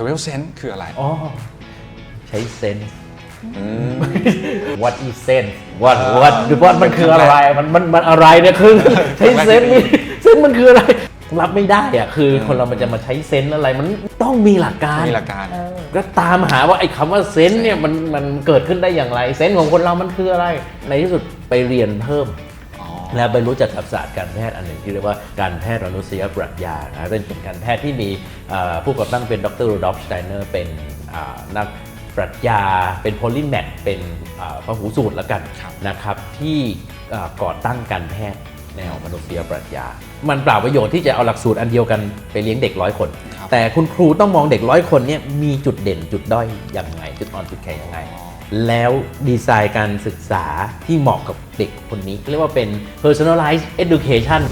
12 Sense คืออะไร อ๋อ ใช้เซนส์อืม what is sense what what what มันคืออะไร มันมันมันอะไรเนี่ยคือใช้เซนส์นี่เซนส์มันคืออะไร รับไม่ได้อะคือคนเรามันจะมาใช้เซนส์อะไร มันต้องมีหลักการมีหลักการ ก็ตามหาว่าไอ้คำว่าเซนส์เนี่ยมันมันเกิดขึ้นได้อย่างไร เซนส์ของคนเรามันคืออะไร ในที่สุดไปเรียนเพิ่มอ๋อ แล้วไปรู้จักกับศาสตร์การแพทย์อันหนึ่งที่เรียกว่าการแพทย์มนุษยปรัชญานะเป็นเป็นการแพทย์ที่มีเอ่อผู้ก่อตั้งเป็นดรรูดอฟสไตเนอร์เป็นอ่านักปรัชญา เป็นโพลิแมทเป็นอ่าพหูสูตรละกันครับนะครับ ที่อ่าก่อตั้งการแพทย์แนวมนุษยปรัชญา มันเปล่าประโยชน์ที่จะเอาหลักสูตรอันเดียวกันไปเลี้ยงเด็กร้อยคนครับแต่คุณครูต้องมองเด็กร้อยคนเนี่ยมีจุดเด่นจุดด้อยยังไง จุดอ่อนจุดแข็งยังไง แล้วดีไซน์การศึกษาที่เหมาะกับเด็กคนนี้เรียกว่าเป็น personalized education